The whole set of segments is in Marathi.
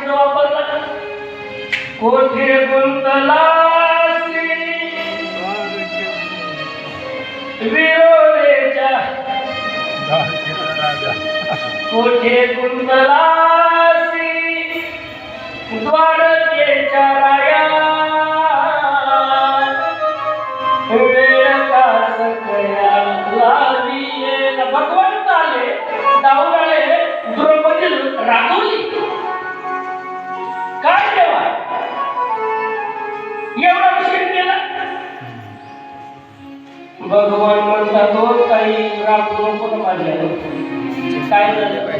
शब्द वापरला कोठे गुंतलासी? विरोधेच्या कोठे कुंडलासी द्वारकेच्या राया वेळ का भगवंत आले आले द्रौपदी रागवली. भगवान म्हणतात हो काही राम नको ना माझ्या काय झालं?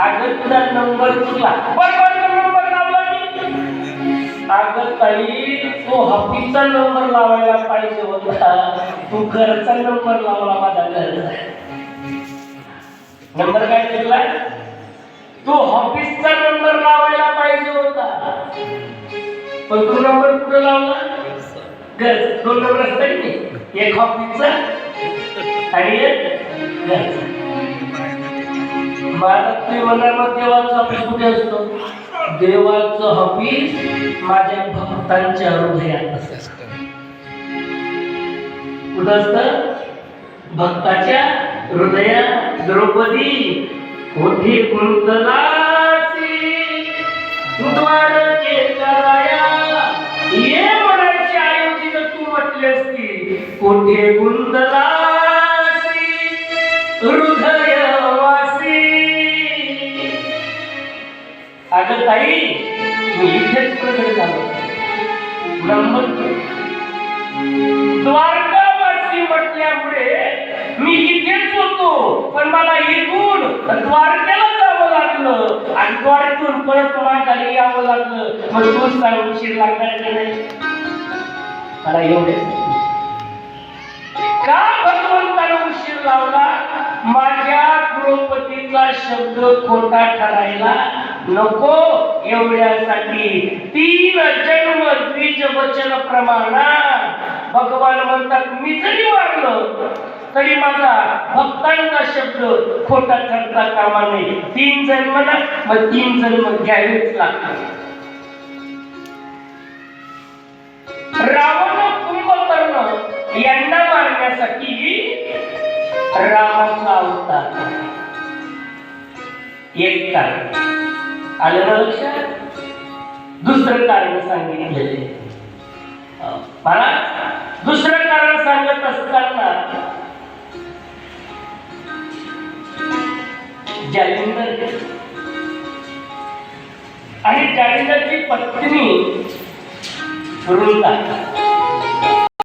अगं तुझा नंबर चुकला नंबर लावला अगं ताई तो हफीचा नंबर लावायला पाहिजे होता. तू घरचा नंबर लावला माझा घरचा. नंबर काय चुकला तू ऑफिसचा नंबर लावायला पाहिजे होता. पण तू नंबर कुठे लावला? गरज. दोन नंबर असतात की नाही? एक ऑफिसचा आणि एक घरचा मला तुम्ही म्हणाल मग ऑफिस कुठे असतो? देवाचं ऑफिस माझ्या भक्तांच्या हृदयात असतं. कुठं असत? भक्ताच्या हृदयात. द्रौपदी होती गुंतलासी द्वार कोठे गुंतलासी हृदयवासी. अगं ताई मी इथेच प्रगट झालो. ब्रह्म द्वारकावासी म्हटल्यामुळे मी इथेच होतो. पण मला इथून द्वारकेला जावं लागलं. आणि द्वारकेतून परत माघारी यावं लागलं. मग तू सांग उशीर लागणार की नाही? मला एवढे द्रौपदीचा खोटा ठरायला नको एवढ्यासाठी. तीन जन्म द्विज वचन प्रमाणा भगवान म्हणतात मी जरी वागलो तरी माझा भक्तांचा शब्द खोटा ठरता कामा नये. तीन जन्म ना मग तीन जन्म घ्यावेच लागतात. रावण कुंभकर्ण यांना मारण्यासाठी रा एक कारण. आलं ना लक्षात दुसरं कारण सांगितलेले अं, मला दुसरं कारण सांगत असताना जालिंदर आणि जालिंदरची पत्नी वृंदा